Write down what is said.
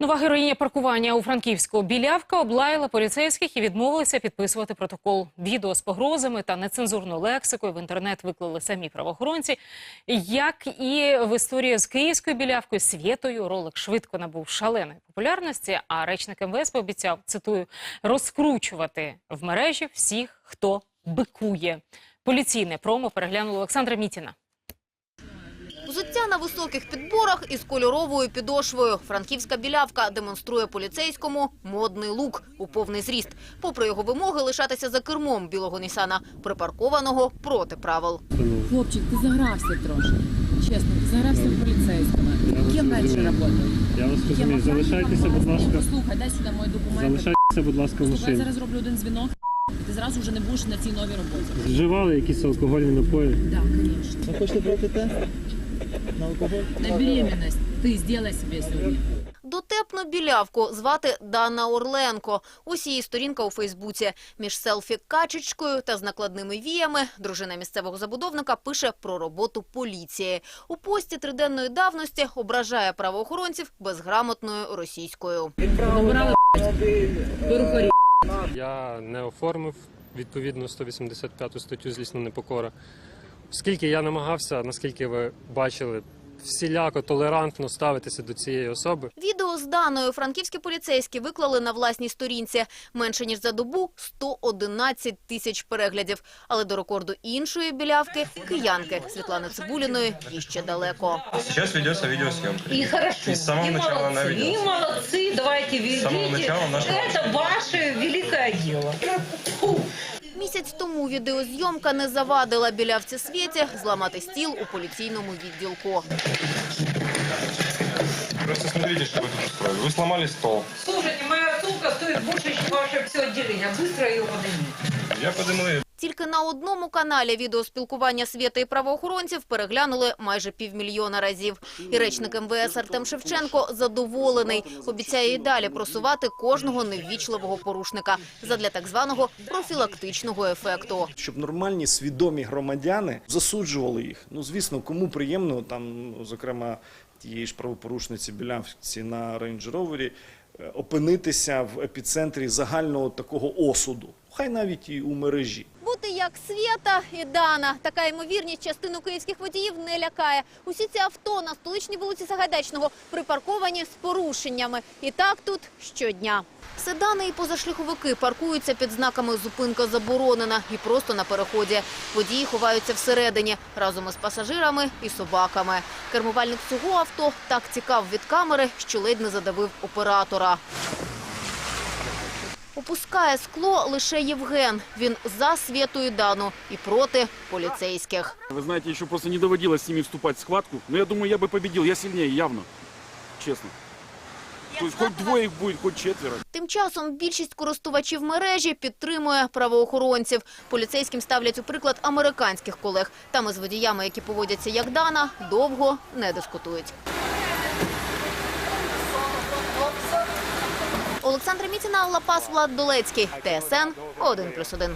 Нова героїня паркування у Франківську білявка облаяла поліцейських і відмовилася підписувати протокол. Відео з погрозами та нецензурною лексикою в інтернет виклали самі правоохоронці. Як і в історії з київською білявкою Свєтою, ролик швидко набув шаленої популярності. А речник МВС пообіцяв цитую розкручувати в мережі всіх, хто бикує. Поліційне промо переглянула Олександра Мітіна. Взуття на високих підборах із кольоровою підошвою. Франківська білявка демонструє поліцейському модний лук у повний зріст. Попри його вимоги лишатися за кермом білого Нісана, припаркованого проти правил. Хлопчик, ти загрався трошки. Чесно, ти загрався в поліцейському. Ким раніше працював? Я вас розумію. Залишайтеся, будь ласка. Послухай, дай сюди мої документи. Залишайтеся, будь ласка, в Слухай, я машині. зараз роблю один дзвінок, ти зразу вже не будеш на цій новій роботі. Вживали якісь алкогольні напої? Так, звісно. Ви хочете пройти тест на алкоголь? На беременность ти зроби собі сьогодні. Дотепну білявку звати Дана Орленко. Ось її сторінка у Фейсбуці. Між селфі-качечкою та з накладними віями дружина місцевого забудовника пише про роботу поліції. У пості триденної давності ображає правоохоронців безграмотною російською. Я не оформив відповідно 185 статтю злісна непокора. Оскільки я намагався, наскільки ви бачили, всіляко толерантно ставитися до цієї особи. Відео з Даною франківські поліцейські виклали на власній сторінці. Менше ніж за добу 111 тисяч переглядів. Але до рекорду іншої білявки, киянки Світлани Цибуліної, іще далеко. Сейчас ведется видеосъемка. И хорошо. И с самого и начала она молодцы, ведется. И молодцы, давайте ведите. самого начала наша Это ваше великое дело. Фу. Місяць тому відеозйомка не завадила білявці Світі зламати стіл у поліційному відділку. Просто смотрите, что вы тут устроили. Вы сломали стол. Слушайте, моя сумка стоит больше, чем ваше все отделение. Быстро ее поднимите. Я подниму ее. Тільки на одному каналі відеоспілкування Світи і правоохоронців переглянули майже півмільйона разів. І речник МВС Артем Шевченко задоволений. Обіцяє і далі просувати кожного неввічливого порушника задля так званого профілактичного ефекту. Щоб нормальні свідомі громадяни засуджували їх. Ну, звісно, кому приємно, там, ну, зокрема, тієї ж правопорушниці Білявці на рейндж-ровері, опинитися в епіцентрі загального такого осуду, хай навіть і у мережі. Як Свєта і Дана. Така ймовірність частину київських водіїв не лякає. Усі ці авто на столичній вулиці Сагайдачного припарковані з порушеннями. І так тут щодня. Седани і позашляховики паркуються під знаками «Зупинка заборонена» і просто на переході. Водії ховаються всередині разом із пасажирами і собаками. Кермувальник цього авто так цікав від камери, що ледь не задавив оператора. Опускає скло лише Євген. Він за Свєтою Дану і проти поліцейських. Вы знаете, еще просто не доводилось с ними вступать в схватку. Но я думаю, я бы победил. Я сильнее, явно. Честно. То есть хоть двое их будет, хоть четверо. Тим часом більшість користувачів мережі підтримує правоохоронців. Поліцейським ставлять у приклад американських колег. Там із водіями, які поводяться як Дана, довго не дискутують. Олександра Міціна, Лапас, Влад Долецький, ТСН 1+,1.